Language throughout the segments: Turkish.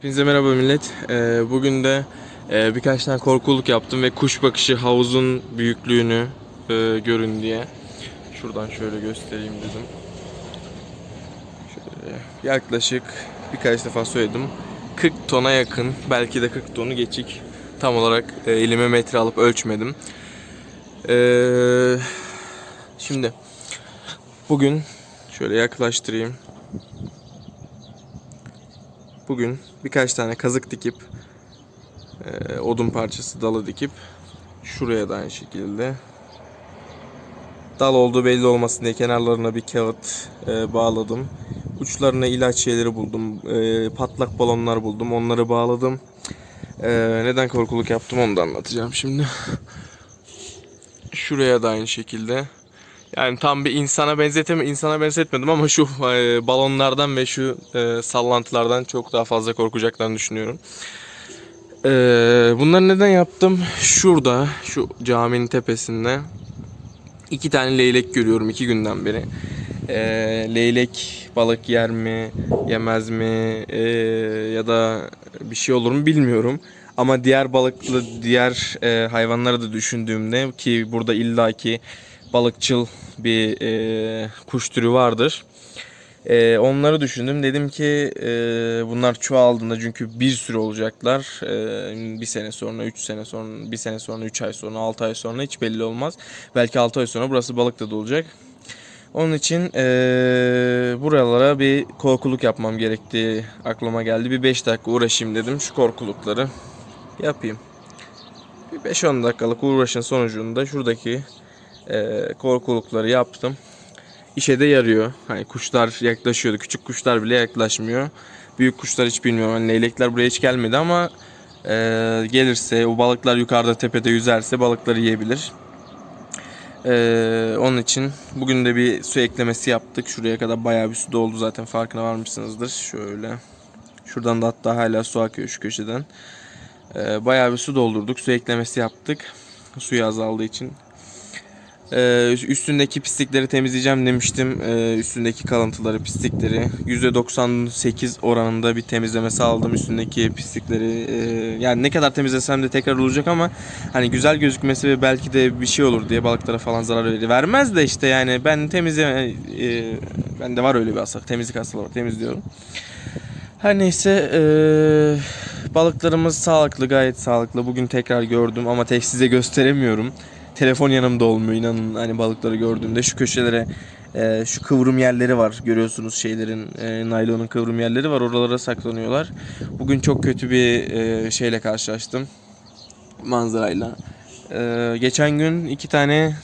Hepinize merhaba millet. Ee, bugün de e, birkaç tane korkuluk yaptım ve kuş bakışı havuzun büyüklüğünü e, görün diye. Şuradan şöyle göstereyim dedim. Şöyle yaklaşık birkaç defa söyledim. 40 tona yakın, belki de 40 tonu geçik. Tam olarak e, elime metre alıp ölçmedim. Ee, şimdi bugün şöyle yaklaştırayım. Bugün birkaç tane kazık dikip e, odun parçası dalı dikip şuraya da aynı şekilde dal olduğu belli olmasın diye kenarlarına bir kağıt e, bağladım. Uçlarına ilaç şeyleri buldum. E, patlak balonlar buldum. Onları bağladım. E, neden korkuluk yaptım onu da anlatacağım şimdi. Şuraya da aynı şekilde. Yani tam bir insana benzeteme insana benzetmedim ama şu e, balonlardan ve şu e, sallantılardan çok daha fazla korkacaklarını düşünüyorum. E, bunları neden yaptım? Şurada şu caminin tepesinde iki tane leylek görüyorum iki günden beri. E, leylek balık yer mi, yemez mi e, ya da bir şey olur mu bilmiyorum. Ama diğer balıklı diğer e, hayvanları da düşündüğümde ki burada illaki balıkçıl bir e, kuş türü vardır. E, onları düşündüm. Dedim ki e, bunlar çoğaldığında çünkü bir sürü olacaklar. E, bir sene sonra, üç sene sonra, bir sene sonra, üç ay sonra, altı ay sonra hiç belli olmaz. Belki altı ay sonra burası balıkta da olacak. Onun için e, buralara bir korkuluk yapmam gerektiği aklıma geldi. Bir 5 dakika uğraşayım dedim şu korkulukları yapayım. Bir 5-10 dakikalık uğraşın sonucunda şuradaki e, korkulukları yaptım. İşe de yarıyor. Hani kuşlar yaklaşıyordu. Küçük kuşlar bile yaklaşmıyor. Büyük kuşlar hiç bilmiyorum. Hani leylekler buraya hiç gelmedi ama e, gelirse o balıklar yukarıda tepede yüzerse balıkları yiyebilir. E, onun için bugün de bir su eklemesi yaptık. Şuraya kadar bayağı bir su doldu zaten farkına varmışsınızdır. Şöyle. Şuradan da hatta hala su akıyor şu köşeden. E, bayağı bir su doldurduk. Su eklemesi yaptık. Suyu azaldığı için ee, üstündeki pislikleri temizleyeceğim demiştim. Ee, üstündeki kalıntıları, pislikleri %98 oranında bir temizleme sağladım üstündeki pislikleri. Ee, yani ne kadar temizlesem de tekrar olacak ama hani güzel gözükmesi ve belki de bir şey olur diye balıklara falan zarar verir. Vermez de işte yani ben temizle e, ben de var öyle bir hastalık. Temizlik hastalığı var. Temizliyorum. Her neyse e, balıklarımız sağlıklı gayet sağlıklı. Bugün tekrar gördüm ama tek size gösteremiyorum telefon yanımda olmuyor inanın hani balıkları gördüğümde şu köşelere e, şu kıvrım yerleri var görüyorsunuz şeylerin e, naylonun kıvrım yerleri var oralara saklanıyorlar. Bugün çok kötü bir e, şeyle karşılaştım manzarayla. E, geçen gün iki tane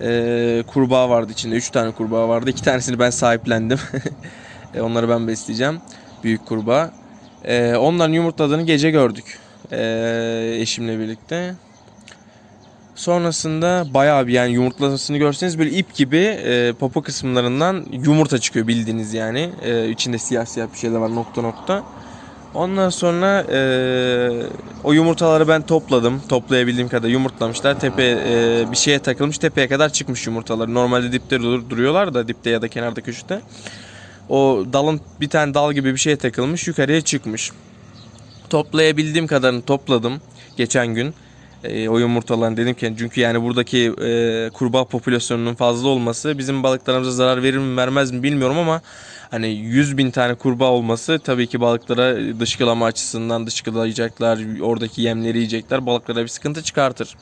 e, kurbağa vardı içinde üç tane kurbağa vardı iki tanesini ben sahiplendim. e, onları ben besleyeceğim büyük kurbağa. E, onların yumurtladığını gece gördük e, eşimle birlikte. Sonrasında bayağı bir yani yumurtlamasını görseniz böyle ip gibi e, popo kısımlarından yumurta çıkıyor bildiğiniz yani. E, içinde siyah siyah bir şeyler var nokta nokta. Ondan sonra e, o yumurtaları ben topladım. Toplayabildiğim kadar yumurtlamışlar. Tepe e, bir şeye takılmış. Tepeye kadar çıkmış yumurtaları. Normalde dipte dur- duruyorlar da dipte ya da kenarda köşede. O dalın bir tane dal gibi bir şeye takılmış. Yukarıya çıkmış. Toplayabildiğim kadarını topladım geçen gün e, o yumurtalarını dedim ki çünkü yani buradaki e, kurbağa popülasyonunun fazla olması bizim balıklarımıza zarar verir mi vermez mi bilmiyorum ama hani 100 bin tane kurbağa olması tabii ki balıklara dışkılama açısından dışkılayacaklar oradaki yemleri yiyecekler balıklara bir sıkıntı çıkartır.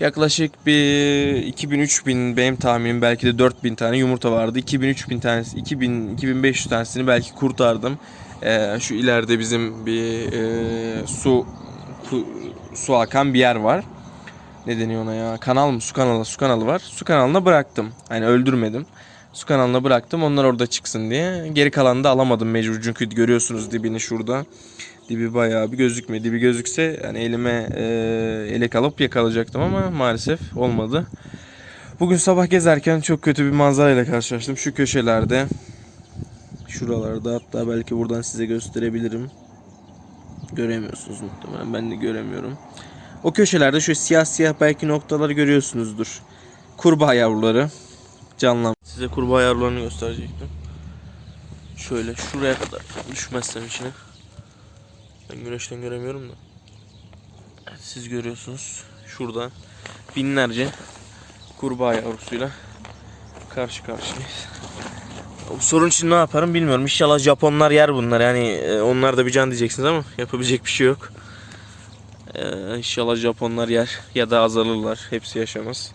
Yaklaşık bir 2000-3000 benim tahminim belki de 4000 tane yumurta vardı. 2000-3000 tanesi 2000 2500 tanesini belki kurtardım. Ee, şu ileride bizim bir e, su ku- su akan bir yer var. Ne deniyor ona ya? Kanal mı? Su kanalı. Su kanalı var. Su kanalına bıraktım. Hani öldürmedim. Su kanalına bıraktım. Onlar orada çıksın diye. Geri kalanını da alamadım mecbur. Çünkü görüyorsunuz dibini şurada. Dibi bayağı bir gözükmüyor. Dibi gözükse hani elime e, elek alıp yakalayacaktım ama maalesef olmadı. Bugün sabah gezerken çok kötü bir manzarayla karşılaştım. Şu köşelerde. Şuralarda hatta belki buradan size gösterebilirim. Göremiyorsunuz muhtemelen. Ben de göremiyorum. O köşelerde şu siyah siyah belki noktaları görüyorsunuzdur. Kurbağa yavruları. Canlan. Size kurbağa yavrularını gösterecektim. Şöyle şuraya kadar düşmezsem içine. Ben güneşten göremiyorum da. Siz görüyorsunuz. Şurada binlerce kurbağa yavrusuyla karşı karşıyayız. Sorun için ne yaparım bilmiyorum. İnşallah Japonlar yer bunlar. Yani e, onlar da bir can diyeceksiniz ama yapabilecek bir şey yok. Ee, inşallah Japonlar yer ya da azalırlar. Hepsi yaşamaz.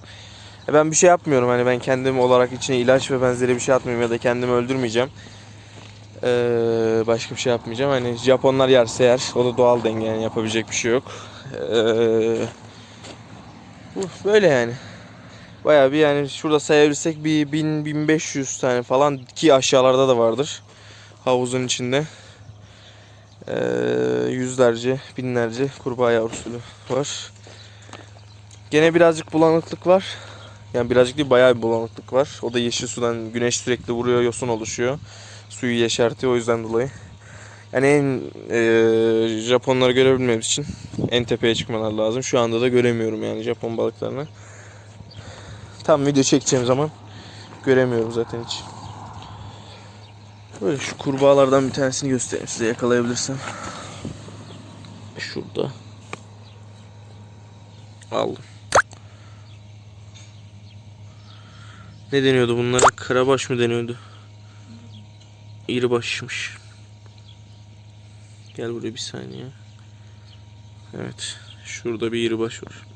E, Ben bir şey yapmıyorum. Hani ben kendim olarak içine ilaç ve benzeri bir şey atmıyorum ya da kendimi öldürmeyeceğim. Ee, başka bir şey yapmayacağım. Hani Japonlar yerse yer. O da doğal denge yani yapabilecek bir şey yok. Ee, böyle yani. Bayağı bir yani şurada sayabilirsek bir 1000 1500 tane falan ki aşağılarda da vardır. Havuzun içinde. Ee, yüzlerce, binlerce kurbağa yavrusu var. Gene birazcık bulanıklık var. Yani birazcık değil bayağı bir bulanıklık var. O da yeşil sudan güneş sürekli vuruyor, yosun oluşuyor. Suyu yeşertiyor o yüzden dolayı. Yani en e, Japonları görebilmemiz için en tepeye çıkmalar lazım. Şu anda da göremiyorum yani Japon balıklarını. Tam video çekeceğim zaman göremiyorum zaten hiç. Böyle şu kurbağalardan bir tanesini göstereyim size yakalayabilirsem. Şurada. Aldım. Ne deniyordu bunlara? Karabaş mı deniyordu? İri başmış. Gel buraya bir saniye. Evet. Şurada bir iri baş var.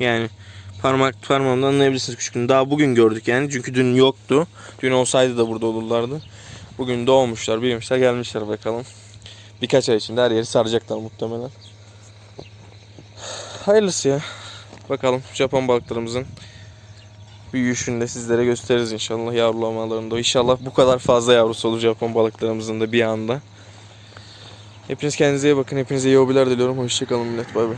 Yani parmak parmağımdan anlayabilirsiniz küçüklüğünü. Daha bugün gördük yani. Çünkü dün yoktu. Dün olsaydı da burada olurlardı. Bugün doğmuşlar, büyümüşler, gelmişler bakalım. Birkaç ay içinde her yeri saracaklar muhtemelen. Hayırlısı ya. Bakalım Japon balıklarımızın büyüyüşünü de sizlere gösteririz inşallah yavrulamalarında. İnşallah bu kadar fazla yavrusu olur Japon balıklarımızın da bir anda. Hepiniz kendinize iyi bakın. Hepinize iyi hobiler diliyorum. Hoşçakalın millet. Bay bay.